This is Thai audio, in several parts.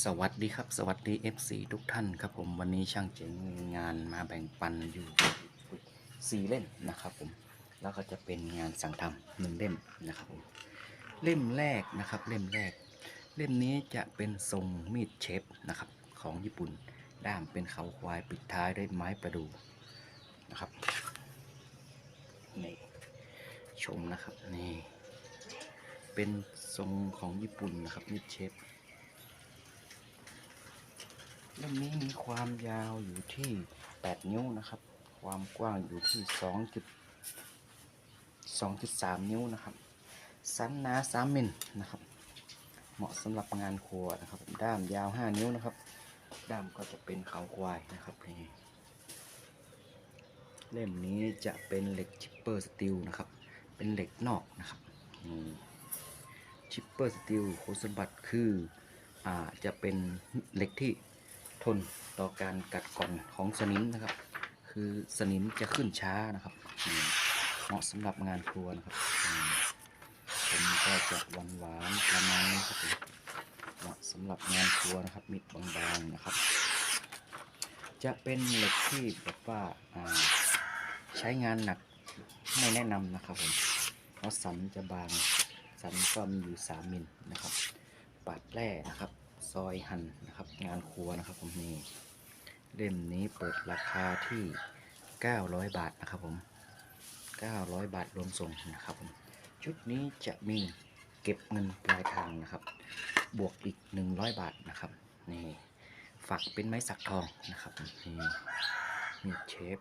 สวัสดีครับ สวัสดี FC ทุกท่านครับผมวันนี้ช่างเจ๋งมีงานมาแบ่งปันอยู่สี่เล่มนะครับผมแล้วก็จะเป็นงานสั่งทำหนึ่งเล่มนะครับผมเล่มแรกนะครับเล่มแรก เล่มนี้จะเป็นทรงมีดเชฟนะครับของญี่ปุ่นด้ามเป็นเขาควายปิดท้ายด้วยไม้ประดูนะครับนี่ชมนะครับนี่เป็นทรงของญี่ปุ่นนะครับมีดเชฟ เล่มนี้มีความยาวอยู่ที่ 8 นิ้วนะครับ ความกว้างอยู่ที่ 2 2.3 นิ้วนะครับ สันหนา3มิลนะครับ เหมาะสำหรับงานครัวนะครับ ด้ามยาว 5 นิ้วนะครับ ด้ามก็จะเป็นเขาควายนะครับนี่เล่มนี้จะเป็นเหล็กชิปเปอร์สตีลนะครับ เป็นเหล็กนอกนะครับชิปเปอร์สตีลคุณสมบัติคืออ่าจะเป็นเหล็กที่ ทนต่อการกัดก่อนของสนิมนะครับ คือสนิมจะขึ้นช้านะครับ เหมาะสำหรับงานครัวนะครับผมก็จะหวานหวานๆประมาณนี้ครับเหมาะสำหรับงานครัวนะครับ มิดบางๆนะครับ จะเป็นเหล็กที่แบบว่าอ่าใช้งานหนักไม่แนะนำนะครับผมเพราะสันจะบางสันก็มีอยู่ 3 มิลนะครับ ปาดแร่นะครับ ซอยหั่นนะครับ งานครัวนะครับผมนี่เล่มนี้เปิดราคาที่ 900 บาทนะครับผม 900 บาทรวมส่งนะครับผมชุดนี้จะมีเก็บเงินปลายทางนะครับ บวกอีก 100 บาทนะครับนี่ฝักเป็นไม้สักทองนะครับนี่มีเชฟ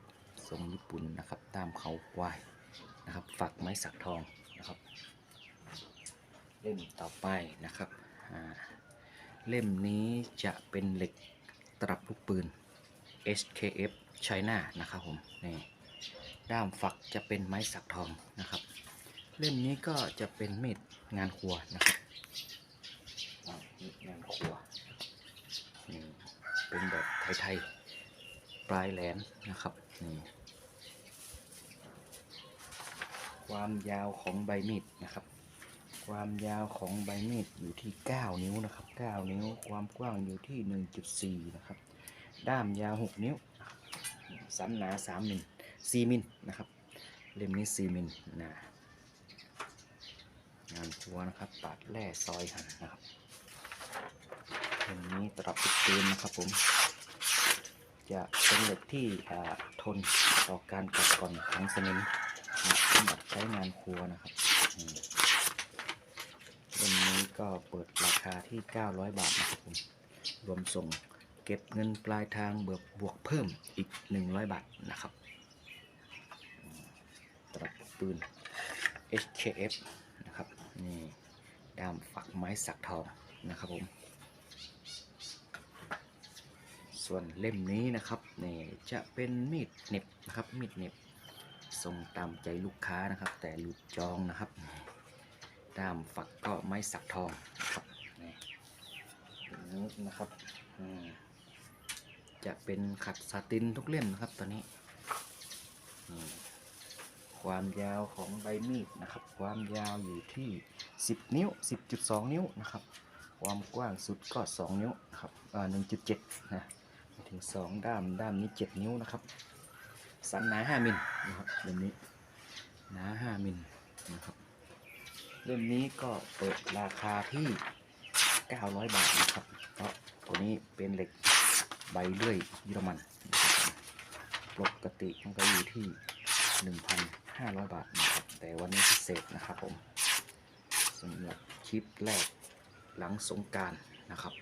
ทรงญี่ปุ่นนะครับ ตามเขาควายนะครับ ฝักไม้สักทองนะครับ เล่มต่อไปนะครับอ่า เล่มนี้จะเป็นเหล็กตรับลูกปืน HKF China นะครับผมนี่ด้ามฝักจะเป็นไม้สักทองนะครับ เล่มนี้ก็จะเป็นมีดงานครัวนะครับอ่ามีดงานครัวนี่เป็นแบบไทยๆปลายแหลมนะครับนี่ความยาวของใบมีดนะครับ ความยาวของใบมีดอยู่ที่ 9 นิ้วนะครับ 9 นิ้ว ความกว้างอยู่ที่ 1.4 นะครับ ด้ามยาว 6 นิ้ว สันหนา 3 มิล4มิลนะครับ เล่มนี้ 4 มิลนะ งานตัวนะครับ ปาดแร่ซอยหั่นนะครับเล่มนี้ตรับติดปืนนะครับผม จะเป็นเหล็กที่ทนต่อการกัดก่อนของสนิมนะสำหรับใช้งานครัวนะครับ วันนี้ก็เปิดราคาที่ 900 บาทนะครับผมรวมส่งเก็บเงินปลายทางเบิกบวกเพิ่มอีก 100 บาทนะครับตรับปืน HKF นะครับนี่ด้ามฝักไม้สักทองนะครับผม ส่วนเล่มนี้นะครับนี่จะเป็นมีดเน็บนะครับมีดเน็บส่งตามใจลูกค้านะครับ แต่หลุดจองนะครับ ด้ามฝักก็ไม้สักทองนะครับนี่อย่างนี้นะครับอืมจะเป็นขัดสาตินทุกเล่มนะครับตอนนี้อืมความยาวของใบมีดนะครับ ความยาวอยู่ที่ 10 นิ้ว 10.2 นิ้วนะครับ ความกว้างสุดก็ 2 นิ้วนะครับอ่า1.7นะไม่ถึง 2 ด้ามด้ามนี้ 7 นิ้วนะครับ สันหนา 5 มิลนะครับเล่มนี้หนา 5 มิลนะครับ เล่มนี้ก็เปิดราคาที่ 900 บาทนะครับ เพราะตัวนี้เป็นเหล็กใบเลื่อยเยอรมัน ปกติมันก็อยู่ที่ 1,500 บาทนะครับ แต่วันนี้พิเศษนะครับผมสำหรับคลิปแรกหลังสงการนะครับ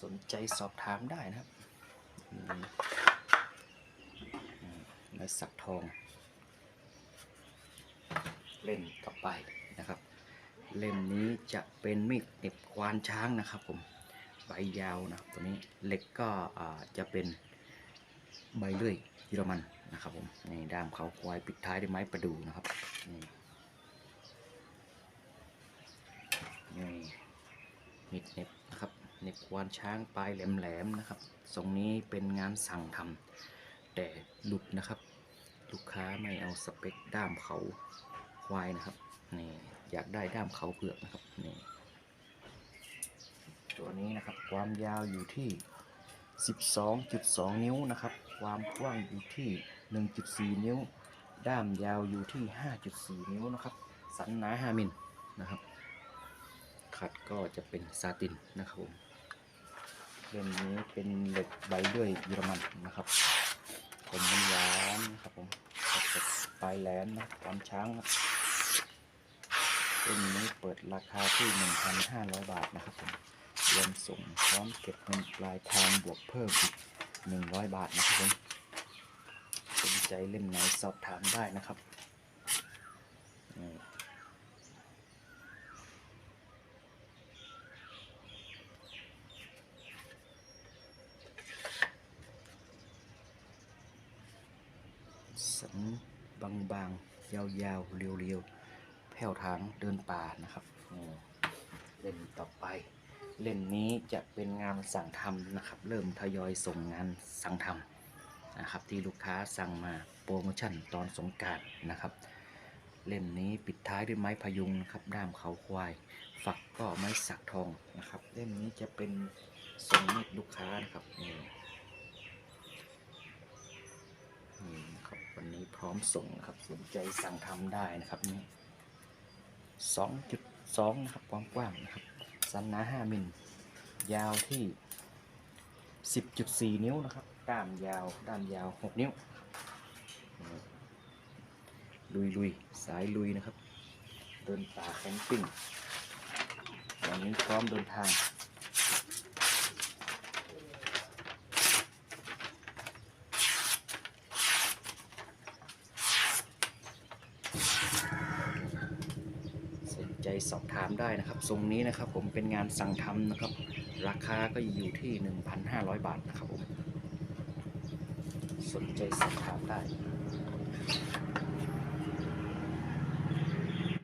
สนใจสอบถามได้นะครับอืมอืมไม้สักทอง เล่มต่อไปนะครับ เล่มนี้จะเป็นมีดเหน็บควานช้างนะครับผมใบยาวนะครับตัวนี้เหล็กก็จะเป็นใบเลื่อยเยอรมันนะครับผมนี่ด้ามเขาควายปิดท้ายด้วยไม้ประดูนะครับนี่นี่มีดเน็บนะครับเน็บควานช้างปลายแหลมๆนะครับทรงนี้เป็นงานสั่งทำแต่หลุดนะครับ ลูกค้าไม่เอาสเปคด้ามเขา ควายนะครับนี่อยากได้ด้ามเขาเผือกนะครับนี่ตัวนี้นะครับความยาวอยู่ที่ 12.2 นิ้วนะครับ ความกว้างอยู่ที่ 1.4 นิ้ว ด้ามยาวอยู่ที่ 5.4 นิ้วนะครับ สันหนา5มิลนะครับ ขัดก็จะเป็นซาตินนะครับผมเล่มนี้เป็นเหล็กใบเลื่อยเยอรมันนะครับผมมันหวานนะครับผมกับปลายแหลมนะความช้างครับ เล่มนี้เปิดราคาที่ 1,500 บาทนะครับผมรวมส่งพร้อมเก็บเงินปลายทางบวกเพิ่มอีก 100 บาทนะครับผมสนใจเล่มไหนสอบถามได้นะครับนี่สันบางบางๆ ยาวๆ เรียวๆ ผ่วทางเดินป่านะครับเล่มต่อไป เล่มนี้จะเป็นงานสั่งทำนะครับ เริ่มทยอยส่งงานสั่งทำนะครับ ที่ลูกค้าสั่งมาโปรโมชั่นตอนสงกรารนะครับ เล่มนี้ปิดท้ายด้วยไม้พยุงนะครับด้ามเขาควาย ฝักก็ไม้สักทองนะครับ เล่มนี้จะเป็นทรงมีดลูกค้านะครับนี่นี่นะครับวันนี้พร้อมส่งนะครับสนใจสั่งทำได้นะครับนี่ สองจุดสองนะครับความกว้างนะครับ สันหนาห้ามิล ยาวที่สิบจุดสี่นิ้วนะครับ ด้ามยาว ด้ามยาวหกนิ้ว ลุยลุยสายลุยนะครับ เดินป่าแคมปิ้งวันนี้พร้อมเดินทาง สนใจ สอบถามได้นะครับทรงนี้นะครับผมเป็นงานสั่งทำนะครับ ราคาก็อยู่ที่ 1,500 บาทนะครับผมสนใจสอบถามได้